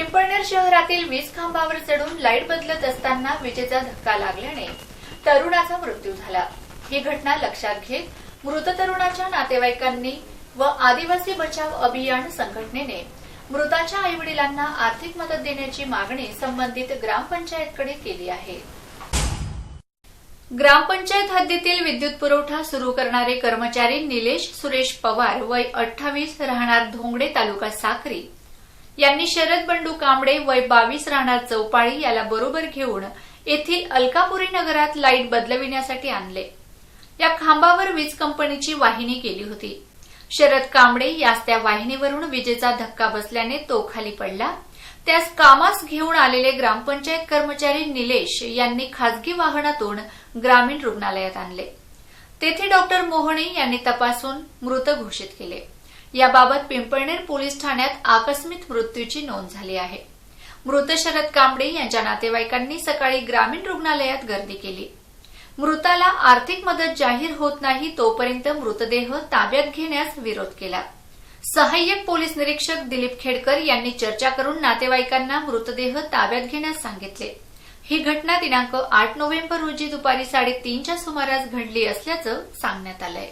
पिंपळनेर शहरातील वीज खांबावर चढून लाइट बदलत असताना विजेचा धक्का लागल्याने तरुणाचा मृत्यू झाला. ही घटना लक्षात घेत मृत तरुणाच्या नातेवाईकांनी व आदिवासी बचाव अभियान संघटनेने मृताच्या आईवडिलांना आर्थिक मदत देण्याची मागणी संबंधित ग्रामपंचायतकडे केली आहे. ग्रामपंचायत हद्दीतील विद्युत पुरवठा सुरू करणारे कर्मचारी निलेश सुरेश पवार वय अठ्ठावीस राहणार धोंगडे तालुका साक्री. यांनी शरद बंडू कांबडे वय बावीस राहणार चौपाळी याला बरोबर घेऊन येथील अलकापुरी नगरात लाइट बदलविण्यासाठी आणले. या खांबावर वीज कंपनीची वाहिनी केली होती. शरद कांबडे यास त्या वाहिनीवरून विजेचा धक्का बसल्याने तो खाली पडला. त्यास कामास घेऊन आलेले ग्रामपंचायत कर्मचारी निलेश यांनी खासगी वाहनातून ग्रामीण रुग्णालयात आणले. तेथे डॉक्टर मोहणे यांनी तपासून मृत घोषित केले. याबाबत पिंपळनेर पोलीस ठाण्यात आकस्मिक मृत्यूची नोंद झाली आहे. मृत शरद कांबडे यांच्या नातेवाईकांनी सकाळी ग्रामीण रुग्णालयात गर्दी केली. मृताला आर्थिक मदत जाहीर होत नाही तोपर्यंत मृतदेह ताब्यात घेण्यास विरोध केला. सहाय्यक पोलीस निरीक्षक दिलीप खेडकर यांनी चर्चा करून नातेवाईकांना मृतदेह ताब्यात घेण्यास सांगितले. ही घटना दिनांक आठ नोव्हेंबर रोजी दुपारी साडेतीनच्या सुमारास घडली असल्याचं सांगण्यात आलंय.